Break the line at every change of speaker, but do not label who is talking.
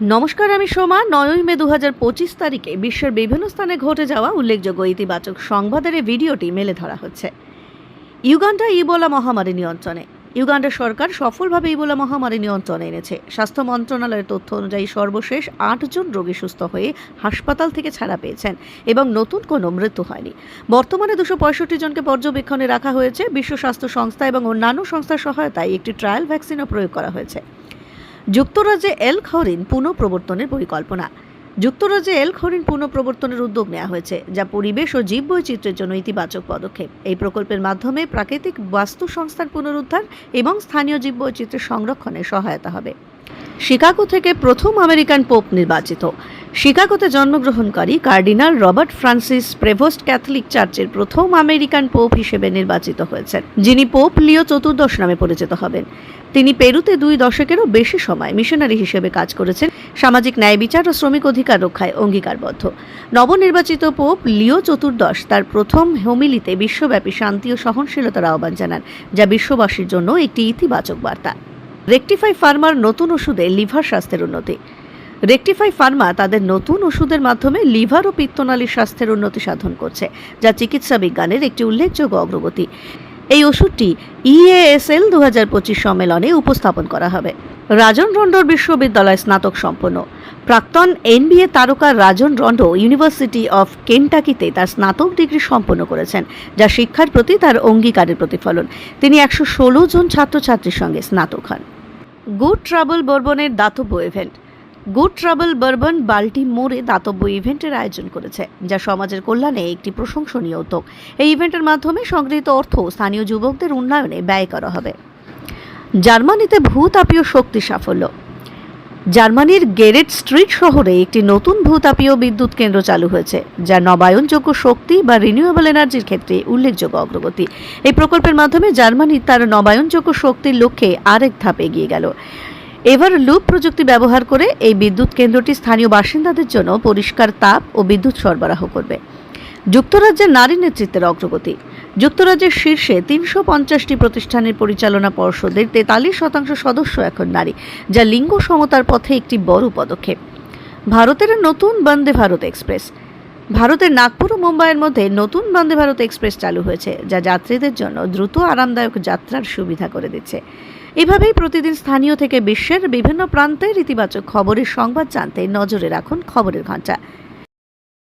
নমস্কার, আমি সোমা। নয়ই মে দু হাজার পঁচিশ তারিখে বিশ্বের বিভিন্ন স্থানে ঘটে যাওয়া উল্লেখযোগ্য ইতিবাচক সংবাদের ভিডিওটি মেলে ধরা হচ্ছে। ইউগান্ডা ইবোলা মহামারী নিয়ন্ত্রণে। ইউগান্ডা সরকার সফলভাবে ইবোলা মহামারী নিয়ন্ত্রণে এনেছে। স্বাস্থ্য মন্ত্রণালয়ের তথ্য অনুযায়ী সর্বশেষ আটজন রোগী সুস্থ হয়ে হাসপাতাল থেকে ছাড়া পেয়েছেন এবং নতুন কোনো মৃত্যু হয়নি। বর্তমানে দুশো পঁয়ষট্টি জনকে পর্যবেক্ষণে রাখা হয়েছে। বিশ্ব স্বাস্থ্য সংস্থা এবং অন্যান্য সংস্থার সহায়তায় একটি ট্রায়াল ভ্যাকসিনও প্রয়োগ করা হয়েছে। যুক্তরাজ্যে এল খরিন পুনঃপ্রবর্তনের পরিকল্পনা। যুক্তরাজ্যে এল খরিন পুনঃপ্রবর্তনের উদ্যোগ নেওয়া হয়েছে, যা পরিবেশ ও জীব বৈচিত্র্যের জন্য ইতিবাচক পদক্ষেপ। এই প্রকল্পের মাধ্যমে প্রাকৃতিক বাস্তু সংস্থার পুনরুদ্ধার এবং স্থানীয় জীব বৈচিত্র্যের সংরক্ষণে সহায়তা হবে। শিকাগো থেকে প্রথম আমেরিকান পোপ নির্বাচিত। শিকাগোতে জন্মগ্রহণকারী cardinal Robert Francis Prevost Catholic চার্চের প্রথম আমেরিকান পোপ হিসেবে নির্বাচিত হয়েছেন, যিনি পোপ লিও চতুর্দশ নামে পরিচিত হবেন। তিনি পেরুতে দুই দশকেরও বেশি সময় মিশনারি হিসেবে কাজ করেছেন, সামাজিক ন্যায় বিচার ও শ্রমিক অধিকার রক্ষায় অঙ্গীকারবদ্ধ। নবনির্বাচিত পোপ লিও চতুর্দশ তার প্রথম হোমিলিতে বিশ্বব্যাপী শান্তি ও সহনশীলতার আহ্বান জানান, যা বিশ্ববাসীর জন্য একটি ইতিবাচক বার্তা। রেকটিফাই ফার্মার নতুন ওষুধে লিভার স্বাস্থ্যের উন্নতি। রেকটিফাই ফার্মা তাদের নতুন ওষুধের মাধ্যমে লিভার ও পিত্তনালীর স্বাস্থ্যের উন্নতি সাধন করছে, যা চিকিৎসা বিজ্ঞানের একটি উল্লেখযোগ্য অগ্রগতি। এই ওষুধটি ইএএসএল দু হাজার পঁচিশ সম্মেলনে উপস্থাপন করা হবে। রাজন রন্ডোর বিশ্ববিদ্যালয় স্নাতক সম্পন্ন। প্রাক্তন এনবিএ তারকা রাজন রন্ডো ইউনিভার্সিটি অফ কেন্টাকিতে তার স্নাতক ডিগ্রি সম্পন্ন করেছেন, যা শিক্ষার প্রতি তার অঙ্গীকারের প্রতিফলন। তিনি একশো ষোলো জন ছাত্রছাত্রীর সঙ্গে স্নাতক হন। গুড ট্রাভেল বর্বনের দাতব্য ইভেন্ট গুড ট্রাভেল বারবন বাল্টি মোড়ে দাতব্য ইভেন্টের আয়োজন করেছে, যা সমাজের কল্যাণে একটি প্রশংসনীয় উদ্যোগ। এই ইভেন্টের মাধ্যমে সংগৃহীত অর্থ স্থানীয় যুবকদের উন্নয়নে ব্যয় করা হবে। জার্মানিতে ভূতাপীয় শক্তি সাফল্য। জার্মানির গেরেট স্ট্রিট শহরে একটি নতুন ভূতাপীয় বিদ্যুৎ কেন্দ্র চালু হয়েছে, যা নবায়নযোগ্য শক্তি বা রিনিউয়েবল এনার্জির ক্ষেত্রে উল্লেখযোগ্য অগ্রগতি। এই প্রকল্পের মাধ্যমে জার্মানি তার নবায়নযোগ্য শক্তির লক্ষ্যে আরেক ধাপ এগিয়ে গেল। এভার লুপ প্রযুক্তি ব্যবহার করে এই বিদ্যুৎ কেন্দ্রটি স্থানীয় বাসিন্দাদের জন্য পরিষ্কার তাপ ও বিদ্যুৎ সরবরাহ করবে। যুক্তরাজ্যের নারী নেতৃত্বের অগ্রগতি। যুক্তরাজ্যের শীর্ষে তিনশো পঞ্চাশটি প্রতিষ্ঠানের পরিচালনা পর্ষদের তেতাল্লিশ শতাংশ সদস্য এখন নারী, যা লিঙ্গ সমতার পথে একটি বড় পদক্ষেপ। ভারতের নতুন বন্দে ভারত এক্সপ্রেস। ভারতের নাগপুর ও মুম্বাইয়ের মধ্যে নতুন বন্দে ভারত এক্সপ্রেস চালু হয়েছে, যা যাত্রীদের জন্য দ্রুত আরামদায়ক যাত্রার সুবিধা করে দিচ্ছে। এভাবেই প্রতিদিন স্থানীয় থেকে বিশ্বের বিভিন্ন প্রান্তে ইতিবাচক খবরের সংবাদ জানতে নজরে রাখুন খবরের ঘণ্টা।